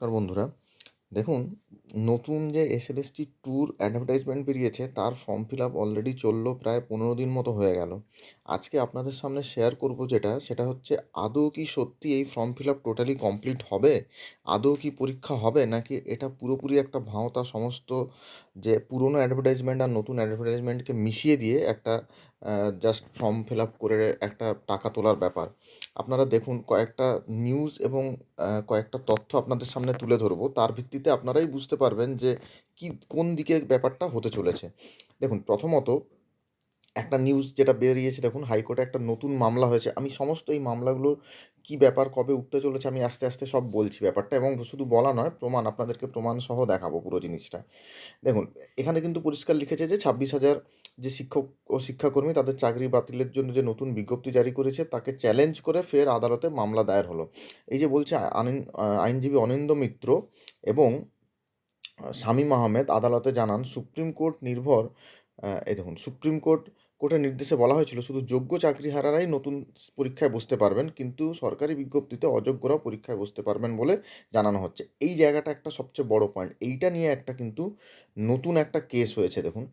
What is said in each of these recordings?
নমস্কার বন্ধুরা। দেখুন, নতুন যে এস এল এস এসএলএসটি ট্যুর অ্যাডভার্টাইজমেন্ট বেরিয়েছে, তার ফর্ম ফিল আপ অলরেডি চলল প্রায় পনেরো দিন মতো হয়ে গেল। আজকে আপনাদের সামনে শেয়ার করব যেটা, সেটা হচ্ছে, আদৌ কি সত্যি এই form fill up totally complete হবে? আদৌ কি পরীক্ষা হবে? নাকি এটা পুরোপুরি একটা ভাঁওতা সমস্ত যে পুরনো অ্যাডভার্টাইজমেন্ট আর নতুন অ্যাডভার্টাইজমেন্টকে মিশিয়ে দিয়ে একটা জাস্ট ফর্ম ফিল আপ করে একটা টাকা তোলার ব্যাপার। আপনারা দেখুন, কয়েকটা নিউজ এবং কয়েকটা তথ্য আপনাদের সামনে তুলে ধরবো। তার ভিত্তিতে আপনারাই বুঝতে পারবেন যে কি, কোন দিকে ব্যাপারটা হতে চলেছে। দেখুন, প্রথমত একটা নিউজ যেটা বেরিয়েছে, দেখুন, হাইকোর্টে একটা নতুন মামলা হয়েছে। আমি সমস্ত এই মামলাগুলোর কি ব্যাপার, কবে উঠতে চলেছে, আমি আস্তে আস্তে সব বলছি ব্যাপারটা এবং শুধু বলা নয়, প্রমাণ, আপনাদেরকে প্রমাণ সহ দেখাবো পুরো জিনিসটা। দেখুন, এখানে কিন্তু পরিষ্কার লিখেছে যে ছাব্বিশ হাজার যে শিক্ষক ও শিক্ষাকর্মী তাদের চাকরি বাতিলের জন্য যে নতুন বিজ্ঞপ্তি জারি করেছে, তাকে চ্যালেঞ্জ করে ফের আদালতে মামলা দায়ের হলো। এই যে বলছে আইন, আইনজীবী অনিন্দ মিত্র এবং শামীম আহমেদ আদালতে জানান, সুপ্রিম কোর্ট নির্ভর এই দেখুন, সুপ্রিম কোর্ট কোর্টের নির্দেশে বলা হয়েছিল, শুধু যোগ্য চাকরিহারারাই নতুন পরীক্ষায় বসতে পারবেন, কিন্তু সরকারি বিজ্ঞপ্তিতে অযোগ্যরাও পরীক্ষায় বসতে পারবেন বলে জানানো হচ্ছে। এই জায়গাটা একটা সবচেয়ে বড় পয়েন্ট এইটা নিয়ে একটা কিন্তু নতুন একটা কেস হয়েছে, দেখুন।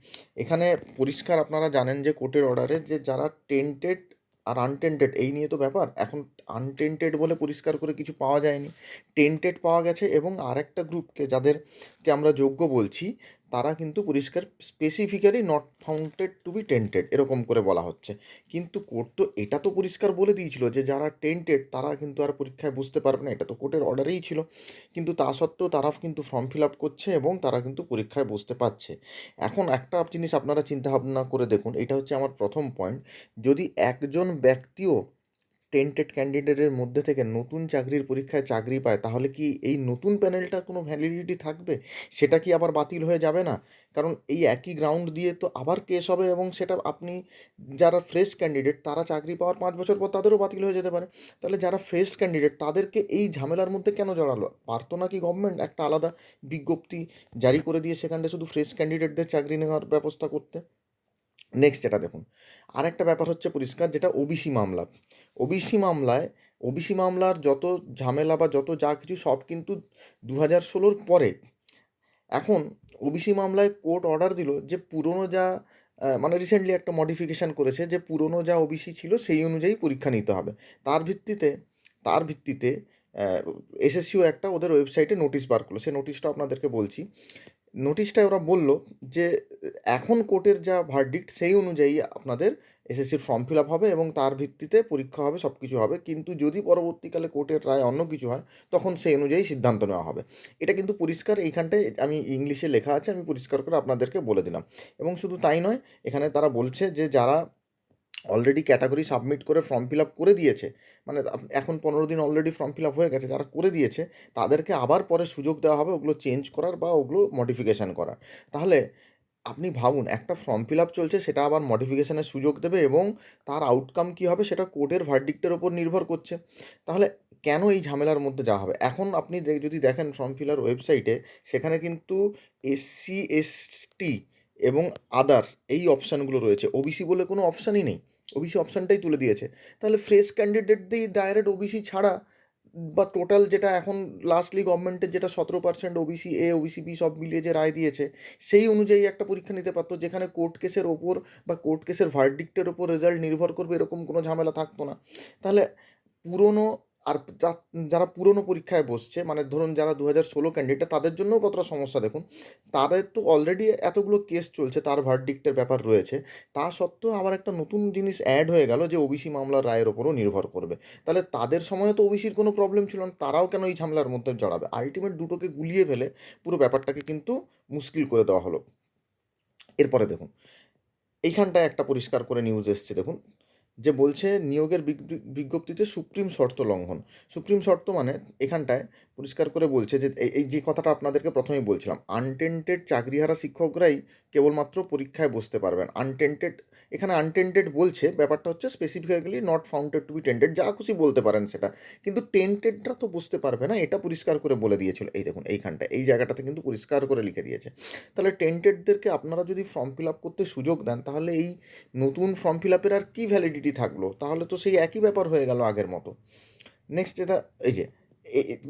এখানে পরিষ্কার আপনারা জানেন যে কোর্টের অর্ডারে যে যারা টেন্টেড আর আনটেন্টেড এই নিয়ে তো ব্যাপার। এখন আনটেন্টেড বলে পরিষ্কার করে কিছু পাওয়া যায়নি। টেন্টেড পাওয়া গেছে এবং আরেকটা গ্রুপকে যাদেরকে আমরা যোগ্য বলছি তারা কিন্তু পরিষ্কার specifically not founded to be tainted এরকম করে বলা হচ্ছে। কিন্তু কোর্ট তো এটা তো পরিষ্কার বলে দিয়েছিল যে যারা টেন্টেড তারা কিন্তু আর পরীক্ষায় বুঝতে পারবে না, এটা তো কোর্টের অর্ডারেই ছিল। কিন্তু তা সত্ত্বেও তারা কিন্তু ফর্ম ফিল আপ করছে এবং তারা কিন্তু পরীক্ষায় বুঝতে পারছে। এখন একটা জিনিস আপনারা চিন্তা ভাবনা করে দেখুন, এটা হচ্ছে আমার প্রথম পয়েন্ট যদি একজন ব্যক্তিও টেন্টেড ক্যান্ডিডেটের মধ্যে থেকে নতুন চাকরির পরীক্ষায় চাকরি পায়, তাহলে কি এই নতুন প্যানেলটার কোনো ভ্যালিডিটি থাকবে? সেটা কি আবার বাতিল হয়ে যাবে না? কারণ এই একই গ্রাউন্ড দিয়ে তো আবার কেস হবে এবং সেটা আপনি যারা ফ্রেশ ক্যান্ডিডেট তারা চাকরি পাওয়ার পাঁচ বছর পর তাদেরও বাতিল হয়ে যেতে পারে। তাহলে যারা ফ্রেশ ক্যান্ডিডেট তাদেরকে এই ঝামেলার মধ্যে কেন জড়ালো? পারতো না কি গভর্নমেন্ট একটা আলাদা বিজ্ঞপ্তি জারি করে দিয়ে সেখানটা শুধু ফ্রেশ ক্যান্ডিডেটদের চাকরি নেওয়ার ব্যবস্থা করতে? নেক্সট যেটা দেখুন, আরেকটা ব্যাপার হচ্ছে পরিষ্কার যেটা ওবিসি মামলা। ওবিসি মামলায় ওবিসি মামলার যত ঝামেলা বা যত যা কিছু সব কিন্তু দু হাজার ষোলোর পরে। এখন ওবিসি মামলায় কোর্ট অর্ডার দিল যে পুরনো যা মানে রিসেন্টলি একটা মডিফিকেশান করেছে যে পুরনো যা ওবিসি ছিল সেই অনুযায়ী পরীক্ষা নিতে হবে। তার ভিত্তিতে তার ভিত্তিতে এসএসসিও একটা ওদের ওয়েবসাইটে নোটিশ বার করল। সেই নোটিশটা আপনাদেরকে বলছি। নোটিশটায় ওরা বলল যে, এখন কোর্টের যা ভার্ডিক্ট সেই অনুযায়ী আপনাদের এসএসসির ফর্ম ফিল আপ হবে এবং তার ভিত্তিতে পরীক্ষা হবে সব কিছু হবে। কিন্তু যদি পরবর্তীকালে কোর্টের রায় অন্য কিছু হয়, তখন সেই অনুযায়ী সিদ্ধান্ত নেওয়া হবে। এটা কিন্তু পরিষ্কার, এইখানটায় আমি ইংলিশে লেখা আছে, আমি পরিষ্কার করে আপনাদেরকে বলে দিলাম। এবং শুধু তাই নয়, এখানে তারা বলছে যে, যারা অলরেডি ক্যাটাগরি সাবমিট করে ফর্ম ফিল আপ করে দিয়েছে। মানে এখন পনেরো দিন অলরেডি ফর্ম ফিল আপ হয়ে গেছে, যারা করে দিয়েছে, তাদেরকে আবার পরে সুযোগ দেওয়া হবে ওগুলো চেঞ্জ করার বা ওগুলো মডিফিকেশান করার। তাহলে আপনি ভাবুন, একটা ফর্ম ফিল আপ চলছে, সেটা আবার মডিফিকেশানের সুযোগ দেবে এবং তার আউটকাম কী হবে, সেটা কোর্টের ভার্ডিক্টের ওপর নির্ভর করছে। তাহলে কেন এই ঝামেলার মধ্যে যাওয়া হবে? এখন আপনি যদি দেখেন ফর্ম ফিলার ওয়েবসাইটে সেখানে কিন্তু এসসি এসটি এবং আদার্স এই অপশানগুলো রয়েছে। ওবিসি বলে কোনো অপশানই নেই। ওবিসি অপশানটাই তুলে দিয়েছে। তাহলে ফ্রেশ ক্যান্ডিডেট দিয়ে ডাইরেক্ট ওবিসি ছাড়া বা টোটাল যেটা এখন লাস্টলি গভর্নমেন্টের যেটা সতেরো percent OBC A OBC B সব মিলিয়ে যে রায় দিয়েছে, সেই অনুযায়ী একটা পরীক্ষা নিতে পারতো যেখানে কোর্ট কেসের ওপর বা কোর্ট কেসের ভার্ডিক্টের ওপর রেজাল্ট নির্ভর করবে, এরকম কোনো ঝামেলা থাকতো না। তাহলে পুরনো আর যারা পুরনো পরীক্ষায় বসছে মানে ধরুন যারা দু হাজার ষোলো ক্যান্ডিডেট তাদের জন্যও কতটা সমস্যা দেখুন? তাদের তো অলরেডি এতগুলো কেস চলছে, তার ভার্ডিক্টের ব্যাপার রয়েছে। তা সত্ত্বেও আবার একটা নতুন জিনিস অ্যাড হয়ে গেল যে ওবিসি মামলার রায়ের ওপরও নির্ভর করবে। তাহলে তাদের সময় তো ওবিসির কোনো প্রবলেম ছিল না, তারাও কেন এই ঝামেলার মধ্যে জড়াবে? আলটিমেট দুটোকে গুলিয়ে ফেলে পুরো ব্যাপারটাকে কিন্তু মুশকিল করে দেওয়া হলো। এরপরে দেখুন, এইখানটায় একটা পরিষ্কার করে নিউজ এসছে, দেখুন। যে বলছে নিয়োগের বিজ্ঞপ্তিতে সুপ্রিম শর্ত লঙ্ঘন। সুপ্রিম শর্ত মানে এখানটায় পরিষ্কার করে বলছে যে, এই যে কথাটা আপনাদেরকে প্রথমেই বলছিলাম আনটেন্টেড চাকরিহারা শিক্ষকরাই কেবলমাত্র পরীক্ষায় বসতে পারবেন। আনটেন্টেড এখানে আনটেন্টেড বলছে, ব্যাপারটা হচ্ছে specifically not founded to be tainted যা খুশি বলতে পারেন সেটা। কিন্তু টেন্টেডরা তো বুঝতে পারবে না, এটা পরিষ্কার করে বলে দিয়েছিল। এই দেখুন, এইখানটা, এই জায়গাটাতে কিন্তু পরিষ্কার করে লিখে দিয়েছে। তাহলে টেন্টেডদেরকে আপনারা যদি ফর্ম ফিল আপ করতে সুযোগ দেন, তাহলে এই নতুন ফর্ম ফিল আপের আর কী ভ্যালিডিটি থাকল? তাহলে তো সেই একই ব্যাপার হয়ে গেল আগের মতো। নেক্সট যেটা, এই যে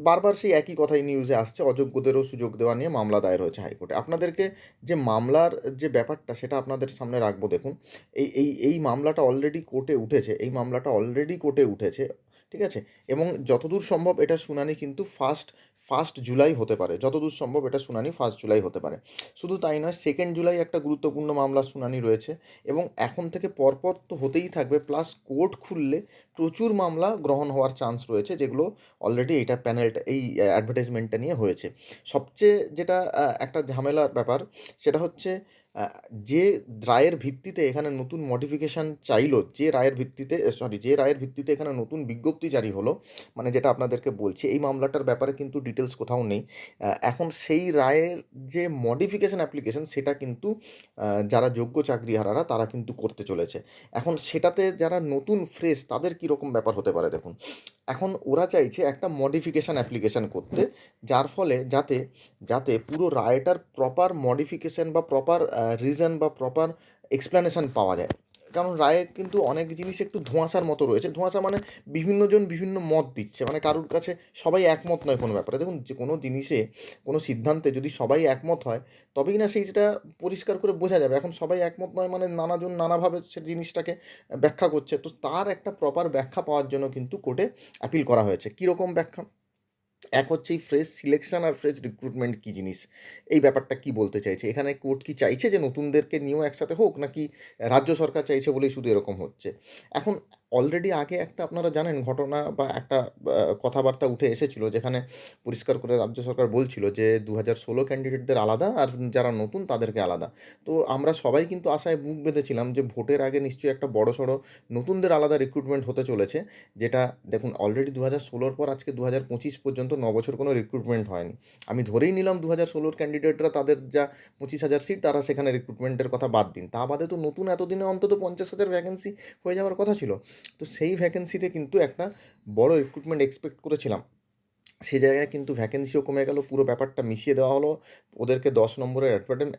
বারবার সেই একই কথাই নিউজে আসছে, অযোগ্যদেরও সুযোগ দেওয়া নিয়ে মামলা দায়ের হয়েছে হাইকোর্টে। আপনাদেরকে যে মামলার যে ব্যাপারটা, সেটা আপনাদের সামনে রাখব, দেখুন। এই এই এই মামলাটা অলরেডি কোর্টে উঠেছে, এই মামলাটা অলরেডি কোর্টে উঠেছে, ঠিক আছে? এবং যতদূর সম্ভব এটা শুনানি কিন্তু ফার্স্ট ফার্স্ট জুলাই হতে পারে। যতদূর সম্ভব এটা শুনানি ফার্স্ট জুলাই হতে পারে। শুধু তাই নয় সেকেন্ড জুলাই একটা গুরুত্বপূর্ণ মামলা শুনানি রয়েছে এবং এখন থেকে পরপর তো হতেই থাকবে। প্লাস কোর্ট খুললে প্রচুর মামলা গ্রহণ হওয়ার চান্স রয়েছে, যেগুলো অলরেডি এইটা প্যানেলটা এই অ্যাডভার্টাইজমেন্টটা নিয়ে হয়েছে। সবচেয়ে যেটা একটা ঝামেলার ব্যাপার, সেটা হচ্ছে যে রায়ের ভিত্তিতে এখানে নতুন মডিফিকেশান চাইলো, যে রায়ের ভিত্তিতে সরি যে রায়ের ভিত্তিতে এখানে নতুন বিজ্ঞপ্তি জারি হলো মানে যেটা আপনাদেরকে বলছি, এই মামলাটার ব্যাপারে কিন্তু ডিটেলস কোথাও নেই। এখন সেই রায়ের যে মডিফিকেশান অ্যাপ্লিকেশন সেটা কিন্তু যারা যোগ্য চাকরিহারারা, তারা কিন্তু করতে চলেছে। এখন সেটাতে যারা নতুন ফ্রেশ তাদের কীরকম ব্যাপার হতে পারে, দেখুন। এখন ওরা চাইছে একটা মডিফিকেশান অ্যাপ্লিকেশান করতে, যার ফলে যাতে যাতে পুরো রায়টার প্রপার মডিফিকেশান বা প্রপার রিজন বা প্রপার এক্সপ্লানেশান পাওয়া যায়। কারণ রায়ে কিন্তু অনেক জিনিস একটু ধোঁয়াশার মতো রয়েছে। ধোঁয়াশা মানে বিভিন্নজন বিভিন্ন মত দিচ্ছে। মানে কারুর কাছে সবাই একমত নয় কোনো ব্যাপারে। দেখুন, যে কোনো জিনিসে, কোনো সিদ্ধান্তে যদি সবাই একমত হয়, তবেই না সেইটা পরিষ্কার করে বোঝা যাবে। এখন সবাই একমত নয় মানে নানাজন নানাভাবে সে জিনিসটাকে ব্যাখ্যা করছে। তো তার একটা প্রপার ব্যাখ্যা পাওয়ার জন্য কিন্তু কোর্টে অ্যাপিল করা হয়েছে। কীরকম ব্যাখ্যা? এক হচ্ছে এই ফ্রেশ সিলেকশন আর ফ্রেশ রিক্রুটমেন্ট কী জিনিস? এই ব্যাপারটা কি বলতে চাইছে? এখানে কোর্ট কি চাইছে যে নতুনদেরকে নিয়েও একসাথে হোক নাকি রাজ্য সরকার চাইছে বলেই শুধু এরকম হচ্ছে? এখন অলরেডি আগে একটা আপনারা জানেন ঘটনা বা একটা কথাবার্তা উঠে এসেছিল যেখানে পরিষ্কার করে রাজ্য সরকার বলছিল যে দু হাজার ষোলো ক্যান্ডিডেটদের আলাদা আর যারা নতুন তাদেরকে আলাদা। তো আমরা সবাই কিন্তু আশায় বুক বেঁধেছিলাম যে ভোটের আগে নিশ্চয়ই একটা বড় সড়ো নতুনদের আলাদা রিক্রুটমেন্ট হতে চলেছে, যেটা দেখুন অলরেডি দু হাজার ষোলোর পর আজকে দু হাজার পঁচিশ পর্যন্ত ন বছর কোনো রিক্রুটমেন্ট হয়নি। আমি ধরেই নিলাম দু হাজার ষোলোর ক্যান্ডিডেটরা তাদের যা পঁচিশ হাজার সিট তারা সেখানে রিক্রুটমেন্টের কথা বাদ দিন। তা বাদে তো নতুন এতদিনে অন্তত পঞ্চাশ হাজার ভ্যাকেন্সি হয়ে যাওয়ার কথা ছিল। তো সেই ভ্যাকেন্সিতে কিন্তু একটা বড় রিক্রুটমেন্ট এক্সপেক্ট করেছিলাম। সে জায়গায় কিন্তু ভ্যাকেন্সিও কমে গেল, পুরো ব্যাপারটা মিশিয়ে দেওয়া হলো। ওদেরকে দশ নম্বরের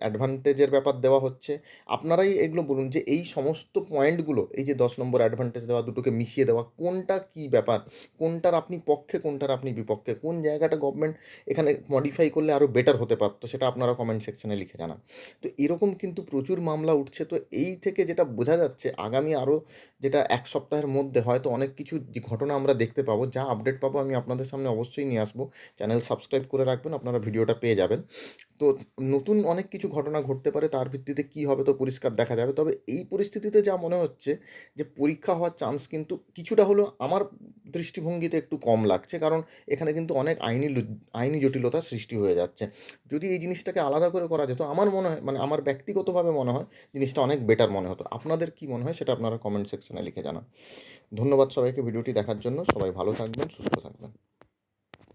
অ্যাডভান্টেজের ব্যাপার দেওয়া হচ্ছে। আপনারাই এগুলো বলুন যে এই সমস্ত পয়েন্টগুলো এই যে দশ নম্বর অ্যাডভান্টেজ দেওয়া, দুটোকে মিশিয়ে দেওয়া, কোনটা কি ব্যাপার? কোনটার আপনি পক্ষে, কোনটার আপনি বিপক্ষে? কোন জায়গাটা গভর্নমেন্ট এখানে মডিফাই করলে আরও বেটার হতে পারতো, সেটা আপনারা কমেন্ট সেকশনে লিখে জানান। তো এরকম কিন্তু প্রচুর মামলা উঠছে। তো এই থেকে যেটা বোঝা যাচ্ছে, আগামী আরও যেটা এক সপ্তাহের মধ্যে হয়তো অনেক কিছু ঘটনা আমরা দেখতে পাবো, যা আপডেট পাবো, আমি আপনাদের সামনে অবশ্যই নিয়ে আসব। চ্যানেল সাবস্ক্রাইব করে রাখবেন, আপনারা ভিডিওটা পেয়ে যাবেন। তো নতুন অনেক কিছু ঘটনা ঘটতে পারে, তার ভিত্তিতে কী হবে তো পরিষ্কার দেখা যাবে। তবে এই পরিস্থিতিতে যা মনে হচ্ছে যে পরীক্ষা হওয়ার চান্স কিন্তু কিছুটা হলেও আমার দৃষ্টিভঙ্গিতে একটু কম লাগছে। কারণ এখানে কিন্তু অনেক আইনি আইনি জটিলতার সৃষ্টি হয়ে যাচ্ছে। যদি এই জিনিসটাকে আলাদা করে করা যেত, আমার মনে হয় মানে আমার ব্যক্তিগতভাবে মনে হয় জিনিসটা অনেক বেটার মনে হতো। আপনাদের কি মনে হয় সেটা আপনারা কমেন্ট সেকশনে লিখে জানান। ধন্যবাদ সবাইকে ভিডিওটি দেখার জন্য। সবাই ভালো থাকবেন, সুস্থ থাকবেন।